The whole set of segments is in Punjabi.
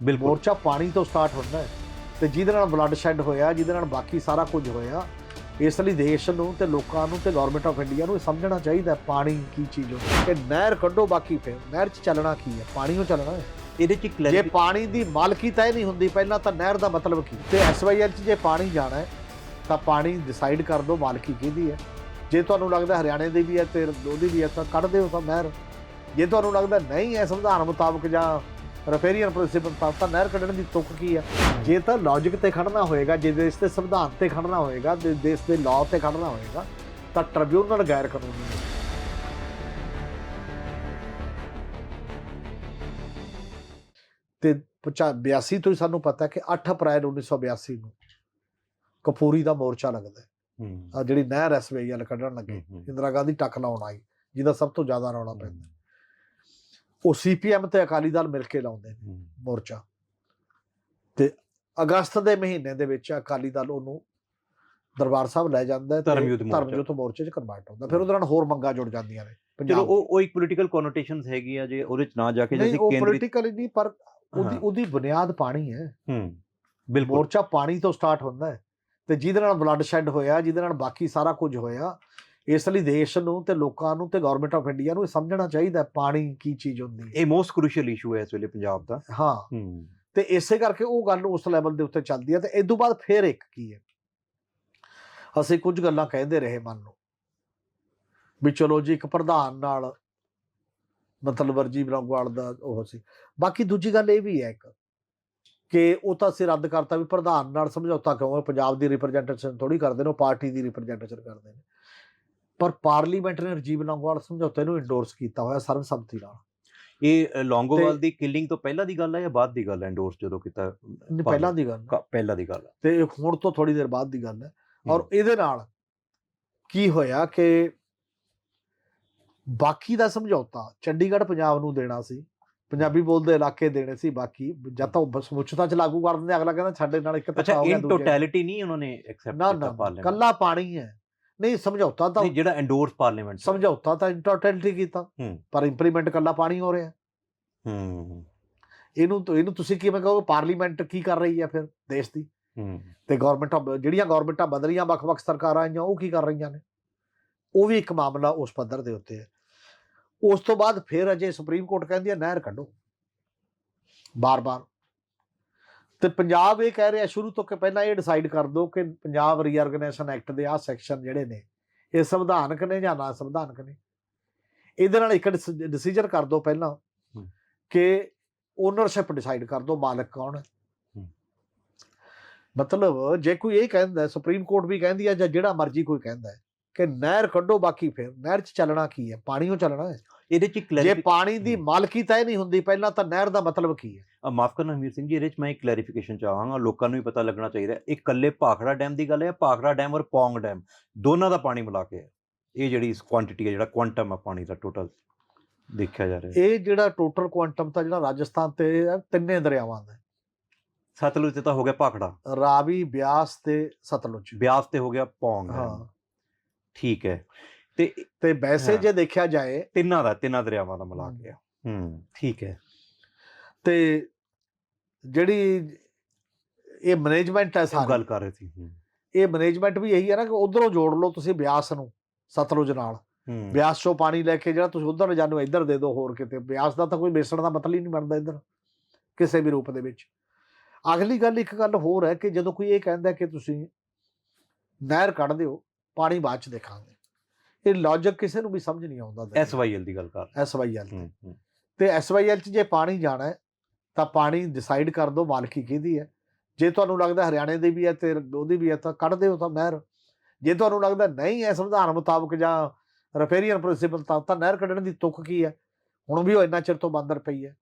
ਬਿਲਕੁਲ। ਮੋਰਚਾ ਪਾਣੀ ਤੋਂ ਸਟਾਰਟ ਹੁੰਦਾ ਹੈ ਤੇ ਜਿਹਦੇ ਨਾਲ ਬਲੱਡ ਸ਼ੈਡ ਹੋਇਆ ਜਿਹਦੇ ਨਾਲ ਬਾਕੀ ਸਾਰਾ ਕੁਝ ਹੋਇਆ ਇਸ ਲਈ ਦੇਸ਼ ਨੂੰ ਤੇ ਲੋਕਾਂ ਨੂੰ ਤੇ ਗਵਰਨਮੈਂਟ ਆਫ ਇੰਡੀਆ ਨੂੰ ਇਹ ਸਮਝਣਾ ਚਾਹੀਦਾ ਪਾਣੀ ਕੀ ਚੀਜ਼ ਹੁੰਦੀ ਹੈ। ਕਿ ਨਹਿਰ ਕੱਢੋ ਬਾਕੀ ਫਿਰ ਨਹਿਰ 'ਚ ਚੱਲਣਾ ਕੀ ਹੈ? ਪਾਣੀ ਉਹ ਚੱਲਣਾ ਹੈ। ਇਹਦੇ ਚ ਜੇ ਪਾਣੀ ਦੀ ਮਾਲਕੀ ਤੈਅ ਨਹੀਂ ਹੁੰਦੀ ਪਹਿਲਾਂ ਤਾਂ ਨਹਿਰ ਦਾ ਮਤਲਬ ਕੀ? ਤੇ ਐਸਵਾਈਐਲ 'ਚ ਜੇ ਪਾਣੀ ਜਾਣਾ ਹੈ ਤਾਂ ਪਾਣੀ ਡਿਸਾਈਡ ਕਰ ਦਿਓ ਮਾਲਕੀ ਕਿਹਦੀ ਹੈ। ਜੇ ਤੁਹਾਨੂੰ ਲੱਗਦਾ ਹਰਿਆਣੇ ਦੀ ਵੀ ਹੈ ਤੇ ਉਹਦੀ ਵੀ ਹੈ ਤਾਂ ਕੱਢ ਦਿਓ ਤਾਂ ਨਹਿਰ। ਜੇ ਤੁਹਾਨੂੰ ਲੱਗਦਾ ਨਹੀਂ ਹੈ ਸੰਵਿਧਾਨ ਮੁਤਾਬਕ ਜਾਂ ਰਫੇਰੀਅਨ ਪ੍ਰਿੰਸੀਪਲ ਤਾਂ ਨਹਿਰ ਕੱਢਣ ਦੀ ਤੁਕ ਕੀ ਹੈ ਜੇ ਤਾਂ ਲੌਜੀਕ ਤੇ ਖੜਨਾ ਹੋਏਗਾ ਜੇ ਦੇਸ਼ ਦੇ ਸੰਵਿਧਾਨ ਤੇ ਖੜਨਾ ਹੋਏਗਾ ਤੇ ਦੇਸ਼ ਦੇ ਲਾਅ ਤੇ ਖੜਨਾ ਹੋਏਗਾ ਤਾਂ ਟ੍ਰਿਬਿਊਨਲ ਗੈਰ ਕਾਨੂੰਨੀ ਹੈ। ਤੇ 82 ਤੋਂ ਸਾਨੂੰ ਪਤਾ ਕਿ 8 ਅਪ੍ਰੈਲ 1982 ਨੂੰ ਕਪੂਰੀ ਦਾ ਮੋਰਚਾ ਲੱਗਦਾ ਹੈ। ਆਹ ਜਿਹੜੀ ਨਹਿਰ ਐਸਵਾਈਐਲ ਕੱਢਣ ਲੱਗੇ ਇੰਦਰਾ ਗਾਂਧੀ ਟੱਕ ਲਾਉਣ ਆਈ ਜਿਹਦਾ ਸਭ ਤੋਂ ਜ਼ਿਆਦਾ ਰੌਲਾ ਪੈਂਦਾ। ਉਹ ਸੀਪੀਐਮ ਤੇ ਅਕਾਲੀ ਦਲ ਮਿਲ ਕੇ ਲਾਉਂਦੇ ਨੇ ਮੋਰਚਾ। ਤੇ ਅਗਸਤ ਦੇ ਮਹੀਨੇ ਦੇ ਵਿੱਚ ਅਕਾਲੀ ਦਲ ਉਹਨੂੰ ਦਰਬਾਰ ਸਾਹਿਬ ਲੈ ਜਾਂਦਾ ਤੇ ਧਰਮ ਯੁੱਧ ਮੋਰਚਾ। 'ਚ ਕਨਵਰਟ ਹੁੰਦਾ। ਫਿਰ ਉਹਦੇ ਨਾਲ ਹੋਰ ਮੰਗਾਂ ਜੁੜ ਜਾਂਦੀਆਂ ਨੇ ਚਲੋ ਉਹ ਉਹ ਇੱਕ ਪੋਲੀਟੀਕਲ ਕੋਨੋਟੇਸ਼ਨਸ ਹੈਗੀ ਆ ਜੇ ਉਹਦੇ ਚ ਨਾ ਜਾ ਕੇ ਉਹ ਕੇਂਦਰੀ ਪੋਲੀਟੀਕਲੀ ਨਹੀਂ ਪਰ ਉਹਦੀ। ਉਹਦੀ ਬੁਨਿਆਦ ਪਾਣੀ ਹੈ। ਹੂੰ ਬਿਲਕੁਲ। ਮੋਰਚਾ ਪਾਣੀ ਤੋਂ ਸਟਾਰਟ ਹੁੰਦਾ ਹੈ। ਤੇ ਜਿਹਦੇ ਨਾਲ ਬਲੱਡ ਸ਼ੈਡ ਹੋਇਆ ਜਿਹਦੇ ਨਾਲ ਬਾਕੀ ਸਾਰਾ ਕੁਝ ਹੋਇਆ ਇਸ ਲਈ ਦੇਸ਼ ਨੂੰ ਤੇ ਲੋਕਾਂ ਨੂੰ ਤੇ ਗਵਰਨਮੈਂਟ ਆਫ ਇੰਡੀਆ ਨੂੰ ਇਹ ਸਮਝਣਾ ਚਾਹੀਦਾ ਹੈ ਪਾਣੀ ਕੀ ਚੀਜ਼ ਹੁੰਦੀ ਹੈ। ਇਹ ਮੋਸਟ ਕ੍ਰੂਸ਼ੀਅਲ ਇਸ਼ੂ ਹੈ ਇਸ ਵੇਲੇ ਪੰਜਾਬ ਦਾ। ਹਾਂ। ਤੇ ਇਸੇ ਕਰਕੇ ਉਹ ਗੱਲ ਉਸ ਲੈਵਲ ਦੇ ਉੱਤੇ ਚੱਲਦੀ ਹੈ ਤੇ ਇਸ ਤੋਂ ਬਾਅਦ ਫੇਰ ਇੱਕ ਕੀ ਹੈ? ਅਸੀਂ ਕੁਝ ਗੱਲਾਂ ਕਹਿੰਦੇ ਰਹੇ ਮੰਨ ਲਓ ਵੀ ਚਲੋ ਜੀ ਇੱਕ ਪ੍ਰਧਾਨ ਨਾਲ ਮਤਲਬ ਵਰਜੀ ਬਲੌਂਗਵਾਲ ਦਾ ਉਹ ਸੀ। ਬਾਕੀ ਦੂਜੀ ਗੱਲ ਇਹ ਵੀ ਹੈ ਇੱਕ ਕਿ ਉਹ ਤਾਂ ਅਸੀਂ ਰੱਦ ਕਰਤਾ ਵੀ ਪ੍ਰਧਾਨ ਨਾਲ ਸਮਝੌਤਾ ਕਿਉਂ ਹੈ ਪੰਜਾਬ ਦੀ ਰਿਪਰੈਜ਼ੈਂਟੇਸ਼ਨ ਥੋੜੀ ਕਰਦੇ ਨੇ ਉਹ ਪਾਰਟੀ ਦੀ ਰਿਪਰੈਜ਼ੈਂਟੇਸ਼ਨ ਕਰਦੇ ਨੇ। ਪਰ ਪਾਰਲੀਮੈਂਟ ਨੇ ਰਜੀਵ ਲੌਂਗੋਵਾਲ ਸਮਝੌਤੇ ਨੂੰ ਇੰਡੋਰਸ ਕੀਤਾ ਹੋਇਆ ਸਰਬਸੰਮਤੀ ਨਾਲ। ਇਹ ਲੌਂਗੋਵਾਲ ਤੇ- ਦੀ ਕਿਲਿੰਗ ਤੋਂ ਪਹਿਲਾਂ ਦੀ ਗੱਲ ਹੈ ਜਾਂ ਬਾਅਦ ਦੀ ਗੱਲ ਹੈ ਐਂਡੋਰਸ ਜਦੋਂ ਕੀਤਾ ਪਹਿਲਾਂ ਦੀ ਗੱਲ ਪਹਿਲਾਂ ਦੀ ਗੱਲ ਤੇ ਹੁਣ ਤੋਂ ਥੋੜੀ ਦੇਰ ਬਾਅਦ ਦੀ ਗੱਲ ਹੈ। ਔਰ। ਇਹਦੇ ਨਾਲ ਕੀ ਹੋਇਆ ਕਿ ਬਾਕੀ ਦਾ ਸਮਝੌਤਾ ਚੰਡੀਗੜ੍ਹ ਪੰਜਾਬ ਨੂੰ ਦੇਣਾ ਸੀ। ਪੰਜਾਬੀ ਬੋਲਦੇ ਇਲਾਕੇ ਦੇਣੇ ਸੀ ਬਾਕੀ। ਜਦ ਤਾਂ ਉਹ ਸਮੁੱਚਤਾ ਚ ਲਾਗੂ ਕਰ ਦਿੰਦੇ ਅਗਲਾ ਕਹਿੰਦਾ ਸਾਡੇ ਨਾਲ ਇੱਕ ਅੱਛਾ ਧੱਕਾ ਹੋ ਗਿਆ ਇਨ। ਟੋਟੈਲਿਟੀ ਨਹੀਂ ਉਹਨਾਂ ਨੇ ਐਕਸੈਪਟ ਕੀਤਾ ਪਾਰਲੀਮੈਂਟ? ਕੱਲਾ ਪਾਣੀ ਹੈ। ਨਹੀਂ ਸਮਝੌਤਾ ਤਾਂ ਨਹੀਂ ਜਿਹੜਾ ਐਂਡੋਰਸ ਪਾਰਲੀਮੈਂਟ ਸਮਝੌਤਾ ਤਾਂ ਇੰਟੋਟੈਲਿਟੀ ਕੀਤਾ। ਪਰ ਇੰਪਲੀਮੈਂਟ ਕੱਲਾ ਪਾਣੀ ਹੋ ਰਿਹਾ। ਹੂੰ। ਇਹਨੂੰ ਇਹਨੂੰ ਤੁਸੀਂ ਕਿਵੇਂ ਕਹੋਗੇ ਪਾਰਲੀਮੈਂਟ ਕੀ ਕਰ ਰਹੀ ਹੈ ਫਿਰ ਦੇਸ਼ ਦੀ? ਹੂੰ। ਤੇ ਗਵਰਨਮੈਂਟਾਂ ਜਿਹੜੀਆਂ ਗਵਰਨਮੈਂਟਾਂ ਬਦਲੀਆਂ ਵੱਖ-ਵੱਖ ਸਰਕਾਰਾਂ ਆਈਆਂ ਉਹ ਕੀ ਕਰ ਰਹੀਆਂ ਨੇ? ਉਹ ਵੀ ਇੱਕ ਮਾਮਲਾ ਉਸ ਪੱਧਰ ਦੇ ਉੱਤੇ ਹੈ। ਉਸ ਤੋਂ ਬਾਅਦ ਫਿਰ ਅਜੇ ਸੁਪਰੀਮ ਕੋਰਟ ਕਹਿੰਦੀ ਹੈ ਨਹਿਰ ਕੱਢੋ। ਬਾਰ-ਬਾਰ। ਤੇ ਪੰਜਾਬ ਇਹ ਕਹਿ ਰਿਹਾ ਸ਼ੁਰੂ ਤੋਂ ਕਿ ਪਹਿਲਾਂ ਇਹ ਡਿਸਾਈਡ ਕਰ ਦਿਓ ਕਿ ਪੰਜਾਬ ਰੀਆਰਗੇਨਾਈਜੇਸ਼ਨ ਐਕਟ ਦੇ ਆਹ ਸੈਕਸ਼ਨ ਜਿਹੜੇ ਨੇ ਇਹ ਸੰਵਿਧਾਨਕ ਨੇ ਜਾਂ ਨਾ ਸੰਵਿਧਾਨਕ ਨੇ ਇਹਦੇ ਨਾਲ ਇੱਕ ਡਿਸੀਜਨ ਕਰ ਦਿਓ ਪਹਿਲਾਂ। ਕਿ ਓਨਰਸ਼ਿਪ ਡਿਸਾਈਡ ਕਰ ਦਿਓ ਮਾਲਕ ਕੌਣ ਹੈ। ਮਤਲਬ ਜੇ ਕੋਈ ਇਹ ਕਹਿੰਦਾ ਸੁਪਰੀਮ ਕੋਰਟ ਵੀ ਕਹਿੰਦੀ ਹੈ ਜਾਂ ਜਿਹੜਾ ਮਰਜ਼ੀ ਕੋਈ ਕਹਿੰਦਾ ਹੈ ਕਿ ਨਹਿਰ ਕੱਢੋ ਬਾਕੀ ਫਿਰ ਨਹਿਰ 'ਚ ਚੱਲਣਾ ਕੀ ਹੈ ਪਾਣੀ ਚੱਲਣਾ ਹੈ ਇਹਦੇ ਚ ਜੇ ਪਾਣੀ ਦੀ ਮਾਲਕੀ ਤੈਅ ਨਹੀਂ ਹੁੰਦੀ ਪਹਿਲਾਂ ਤਾਂ ਨਹਿਰ ਦਾ ਮਤਲਬ ਕੀ ਹੈ? ਮਾਫ ਕਰਨਾ ਹਮੀਰ ਸਿੰਘ ਜੀ ਇਹਦੇ ਚ ਮੈਂ ਇੱਕ ਕਲੈਰੀਫਿਕੇਸ਼ਨ ਚਾਹਾਂਗਾ ਲੋਕਾਂ ਨੂੰ ਵੀ ਪਤਾ ਲੱਗਣਾ ਚਾਹੀਦਾ। ਇਹ ਇਕੱਲੇ ਭਾਖੜਾ ਡੈਮ ਦੀ ਗੱਲ ਹੈ ਭਾਖੜਾ ਡੈਮ ਔਰ ਪੌਂਗ ਡੈਮ? ਦੋਨਾਂ ਦਾ ਪਾਣੀ ਮਿਲਾ ਕੇ ਇਹ ਜਿਹੜੀ ਕੁਆਂਟੀਟੀ ਹੈ ਜਿਹੜਾ ਕੁਆਂਟਮ ਹੈ ਪਾਣੀ ਦਾ ਟੋਟਲ ਦੇਖਿਆ ਜਾ ਰਿਹਾ ਇਹ ਜਿਹੜਾ ਟੋਟਲ ਕੁਆਂਟਮ ਤਾਂ ਜਿਹੜਾ ਰਾਜਸਥਾਨ ਤੇ ਤਿੰਨੇ ਦਰਿਆਵਾਂ ਦਾ। ਸਤਲੁਜ ਤੇ ਤਾਂ ਹੋ ਗਿਆ ਭਾਖੜਾ। ਰਾਵੀ ਬਿਆਸ ਤੇ ਸਤਲੁਜ। ਬਿਆਸ ਤੇ ਹੋ ਗਿਆ ਪੌਂਗ ਹਾਂ। ਠੀਕ ਹੈ। ਤੇ ਤੇ ਵੈਸੇ। ਜੇ ਦੇਖਿਆ ਜਾਏ ਤਿੰਨਾਂ ਦਾ ਤਿੰਨਾਂ ਦਰਿਆਵਾਂ ਦਾ ਮਿਲਾ। ਕੇ ਹੈ। ਹੂੰ। ਠੀਕ ਹੈ। ਤੇ ਜਿਹੜੀ ਇਹ ਮੈਨੇਜਮੈਂਟ ਹੈ ਸਾਰੀ ਗੱਲ ਕਰ ਰਹੇ ਸੀ ਇਹ ਮੈਨੇਜਮੈਂਟ ਵੀ ਇਹੀ ਹੈ ਨਾ ਕਿ ਉਧਰੋਂ ਜੋੜ ਲਓ ਤੁਸੀਂ ਬਿਆਸ ਨੂੰ ਸਤਲੁਜ ਨਾਲ। ਬਿਆਸ ਚੋਂ ਪਾਣੀ ਲੈ ਕੇ ਜਿਹੜਾ ਤੁਸੀਂ ਉਧਰ ਜਾਨੂੰ ਇੱਧਰ ਦੇ ਦਿਓ ਹੋਰ ਕਿਤੇ। ਬਿਆਸ ਦਾ ਤਾਂ ਕੋਈ ਮਿਸਣ ਦਾ ਮਤਲਬ ਹੀ ਨਹੀਂ ਬਣਦਾ ਇੱਧਰ ਕਿਸੇ ਵੀ ਰੂਪ ਦੇ ਵਿੱਚ। ਅਗਲੀ ਗੱਲ ਇੱਕ ਗੱਲ ਹੋਰ ਹੈ ਕਿ ਜਦੋਂ ਕੋਈ ਇਹ ਕਹਿੰਦਾ ਕਿ ਤੁਸੀਂ ਨਹਿਰ ਕੱਢ ਦਿਓ ਪਾਣੀ ਬਾਅਦ ਚ ਦੇਖਾਂਗੇ। ਇਹ ਲੌਜੀਕ ਕਿਸੇ ਨੂੰ ਵੀ ਸਮਝ ਨਹੀਂ ਆਉਂਦਾ ਐਸਵਾਈਐਲ ਦੀ ਗੱਲ ਕਰ ਐਸਵਾਈਐਲ ਤੇ। ਐਸਵਾਈਐਲ ਚ ਜੇ ਪਾਣੀ ਜਾਣਾ ਹੈ ਤਾਂ ਪਾਣੀ ਡਿਸਾਈਡ ਕਰ ਦਿਓ ਮਾਲਕੀ ਕਿਹਦੀ ਹੈ। ਜੇ ਤੁਹਾਨੂੰ ਲੱਗਦਾ ਹਰਿਆਣੇ ਦੀ ਵੀ ਹੈ ਤੇ ਉਹਦੀ ਵੀ ਹੈ ਤਾਂ ਕੱਢ ਦਿਓ ਤਾਂ ਨਹਿਰ। ਜੇ ਤੁਹਾਨੂੰ ਲੱਗਦਾ ਨਹੀਂ ਹੈ ਸੰਵਿਧਾਨ ਮੁਤਾਬਕ ਜਾਂ ਰਫੇਰੀਅਨ ਪ੍ਰਿੰਸੀਪਲ ਤਾਂ ਤਾਂ ਨਹਿਰ ਕੱਢਣ ਦੀ ਤੁਕ ਕੀ ਹੈ? ਹੁਣ ਵੀ ਉਹ ਇੰਨਾ ਚਿਰ ਤੋਂ ਬੰਦਰ ਪਈ ਹੈ।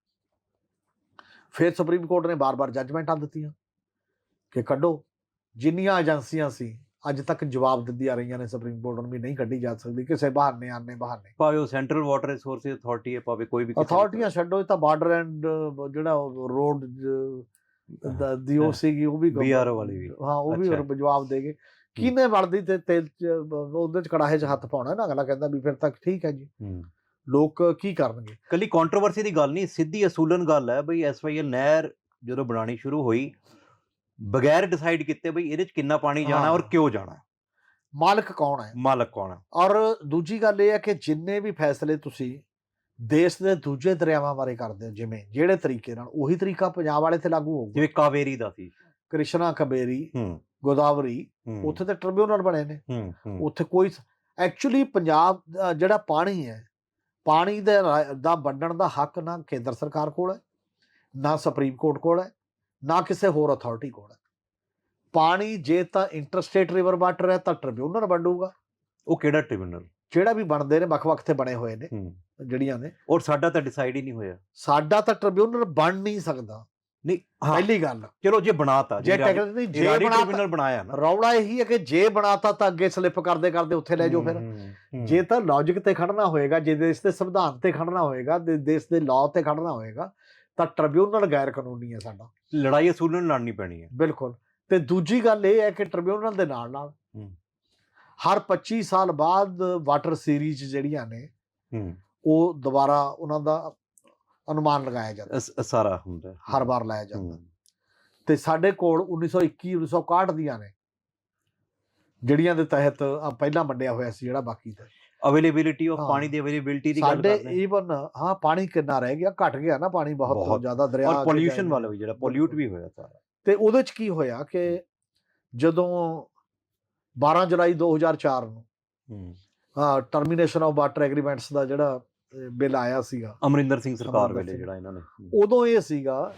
ਫਿਰ ਸੁਪਰੀਮ ਕੋਰਟ ਨੇ ਬਾਰ-ਬਾਰ ਜੱਜਮੈਂਟਾਂ ਦਿੱਤੀਆਂ ਕਿ ਕੱਢੋ। ਜਿੰਨੀਆਂ ਏਜੰਸੀਆਂ ਸੀ ਅੱਜ ਤੱਕ ਜਵਾਬ ਦਿੰਦੀਆਂ ਰਹੀਆਂ ਨੇ ਸੁਪਰੀਮ ਕੋਰਟ ਨੂੰ ਵੀ ਨਹੀਂ ਕੱਢੀ ਜਾ ਸਕਦੀ ਕਿਸੇ ਬਹਾਨੇ ਆਨੇ ਬਹਾਨੇ। ਭਾਵੇਂ ਉਹ ਸੈਂਟਰਲ ਵਾਟਰ ਰਿਸੋਰਸਿਸ ਅਥਾਰਟੀ ਹੈ ਭਾਵੇਂ ਕੋਈ ਵੀ ਅਥਾਰਟੀਆਂ ਛੱਡੋ ਇਹ ਤਾਂ ਬਾਰਡਰ ਐਂਡ ਜਿਹੜਾ ਰੋਡ ਦੀ ਉਹ ਸੀਗੀ ਉਹ ਵੀ BRO ਵਾਲੀ ਵੀ। ਹਾਂ ਉਹ ਵੀ। ਜਵਾਬ ਦੇਗੇ ਕਿਨੇ ਵੜਦੀ ਤੇ ਤੇਲ ਉਹਦੇ ਚ ਕੜਾਹੇ ਚ ਹੱਥ ਪਾਉਣਾ? ਨਾ ਅਗਲਾ ਕਹਿੰਦਾ ਵੀ ਫਿਰ ਤੱਕ ਠੀਕ ਹੈ ਜੀ। ਲੋਕ ਕੀ ਕਰਨਗੇ? ਕੱਲੀ ਕੰਟਰੋਵਰਸੀ ਦੀ ਗੱਲ ਨਹੀਂ ਸਿੱਧੀ ਅਸੂਲਨ ਗੱਲ ਹੈ ਬਈ ਐਸਵਾਈਐਲ ਨਹਿਰ ਜਦੋਂ ਬਣਾਣੀ ਸ਼ੁਰੂ ਹੋਈ ਬਗੈਰ ਡਿਸਾਈਡ ਕੀਤੇ ਬਈ ਇਹਦੇ ਚ ਕਿੰਨਾ ਪਾਣੀ ਜਾਣਾ ਔਰ। ਕਿਉਂ ਜਾਣਾ ਮਾਲਕ ਕੌਣ ਹੈ? ਮਾਲਕ ਕੌਣ ਹੈ? ਔਰ ਦੂਜੀ ਗੱਲ ਇਹ ਹੈ ਕਿ ਜਿੰਨੇ ਵੀ ਫੈਸਲੇ ਤੁਸੀਂ ਦੇਸ਼ ਦੇ ਦੂਜੇ ਦਰਿਆਵਾਂ ਬਾਰੇ ਕਰਦੇ ਹੋ ਜਿਵੇਂ ਜਿਹੜੇ ਤਰੀਕੇ ਨਾਲ ਉਹੀ ਤਰੀਕਾ ਪੰਜਾਬ ਵਾਲੇ ਤੇ ਲਾਗੂ ਹੋਊਗਾ। ਜਿਵੇਂ ਕਾਵੇਰੀ ਦਾ ਸੀ। ਕ੍ਰਿਸ਼ਨਾ ਕਬੇਰੀ ਗੋਦਾਵਰੀ ਉੱਥੇ ਤੇ ਟ੍ਰਿਬਿਊਨਲ ਬਣੇ ਨੇ। ਉੱਥੇ ਕੋਈ ਐਕਚੁਅਲੀ ਪੰਜਾਬ ਜਿਹੜਾ ਪਾਣੀ ਹੈ ਪਾਣੀ ਦੇ ਦਾ ਵੰਡਣ ਦਾ ਹੱਕ ਨਾ ਕੇਂਦਰ ਸਰਕਾਰ ਕੋਲ ਹੈ ਨਾ ਸੁਪਰੀਮ ਕੋਰਟ ਕੋਲ ਹੈ ਨਾ ਕਿਸੇ ਹੋਰ ਅਥਾਰਟੀ ਕੋਲ ਹੈ। ਪਾਣੀ ਜੇ ਤਾਂ ਇੰਟਰਸਟੇਟ ਰਿਵਰ ਵਾਟਰ ਹੈ ਤਾਂ ਟ੍ਰਿਬਿਊਨਲ ਵੰਡੂਗਾ ਉਹ ਕਿਹੜਾ ਟ੍ਰਿਬਿਊਨਲ ਜਿਹੜਾ ਵੀ ਬਣਦੇ ਨੇ ਵੱਖ-ਵੱਖ ਤੇ ਬਣੇ ਹੋਏ ਨੇ ਜਿਹੜੀਆਂ ਨੇ। ਔਰ ਸਾਡਾ ਤਾਂ ਡਿਸਾਈਡ ਹੀ ਨਹੀਂ ਹੋਇਆ। ਸਾਡਾ ਤਾਂ ਟ੍ਰਿਬਿਊਨਲ ਬਣ ਨਹੀਂ ਸਕਦਾ। ਨਹੀਂ ਪਹਿਲੀ ਗੱਲ। ਚਲੋ ਜੇ ਬਣਾਤਾ ਜੇ ਟੈਕਨੀਕਲੀ ਜੇ ਟ੍ਰਿਬਿਊਨਲ ਬਣਾਇਆ ਨਾ। ਰੌਲਾ ਇਹੀ ਹੈ ਕਿ ਜੇ ਬਣਾਤਾ ਤਾਂ ਅੱਗੇ ਸਲਿੱਪ ਕਰਦੇ ਕਰਦੇ ਉੱਥੇ ਲੈ ਜਾਓ ਫਿਰ। ਜੇ ਤਾਂ ਲੌਜੀਕ ਤੇ ਖੜਨਾ ਹੋਏਗਾ ਜੇ ਦੇਸ਼ ਦੇ ਸੰਵਿਧਾਨ ਤੇ ਖੜਨਾ ਹੋਏਗਾ ਦੇਸ਼ ਦੇ ਲਾਅ ਤੇ ਖੜਨਾ ਹੋਏਗਾ ਤਾਂ ਟ੍ਰਿਬਿਊਨਲ ਗੈਰ ਕਾਨੂੰਨੀ ਹੈ ਸਾਡਾ। ਲੜਾਈ ਅਸੂਲਨ ਲੜਨੀ ਪੈਣੀ ਹੈ। ਬਿਲਕੁਲ। ਤੇ ਦੂਜੀ ਗੱਲ ਇਹ ਹੈ ਕਿ ਟ੍ਰਿਬਿਊਨਲ ਦੇ ਨਾਲ ਨਾਲ। ਹਰ 25 ਸਾਲ ਬਾਅਦ ਵਾਟਰ ਸੀਰੀਜ਼ ਜਿਹੜੀਆਂ ਨੇ ਉਹ ਦੁਬਾਰਾ ਉਹਨਾਂ ਦਾ ਅਨੁਮਾਨ ਲਗਾਇਆ ਜਾਂਦਾ। ਸਾਰਾ ਹੁੰਦਾ। ਹਰ ਵਾਰ ਲਾਇਆ ਜਾਂਦਾ। ਤੇ ਸਾਡੇ ਕੋਲ 1921 1961 ਦੀਆਂ ਨੇ ਜਿਹੜੀਆਂ ਦੇ ਤਹਿਤ ਪਹਿਲਾਂ ਵੰਡਿਆ ਹੋਇਆ ਸੀ ਜਿਹੜਾ ਬਾਕੀ ਦਾ। Availability of. ਪਾਣੀ ਦੀ ਅਵੇਲੇਬਿਲਿਟੀ ਦੀ ਗੱਲ ਸਾਡੇ ਕਰਦੇ ਹਾਂ ਈਵਨ ਹਾਂ ਪਾਣੀ ਕਿੰਨਾ ਰਹਿ ਗਿਆ ਘਟ ਗਿਆ ਨਾ ਪਾਣੀ ਬਹੁਤ। ਜ਼ਿਆਦਾ ਦਰਿਆ ਔਰ ਗਏ ਵਾਲਾ। ਵੀ ਜਿਹੜਾ ਪੋਲਿਊਟ ਵੀ ਹੋਇਆ ਸਾਰਾ ਤੇ ਉਹਦੇ ਚ ਕੀ ਹੋਇਆ ਕਿ ਜਦੋਂ 12 ਜੁਲਾਈ 2004 ਨੂੰ ਹੂੰ ਹਾਂ ਟਰਮੀਨੇਸ਼ਨ ਆਫ ਵਾਟਰ ਐਗਰੀਮੈਂਟਸ ਦਾ ਜਿਹੜਾ ਬਿੱਲ ਆਇਆ ਸੀਗਾ ਅਮਰਿੰਦਰ ਸਿੰਘ ਸਰਕਾਰ ਵੇਲੇ। ਜਿਹੜਾ ਇਹਨਾਂ ਨੇ ਉਦੋਂ ਇਹ ਸੀਗਾ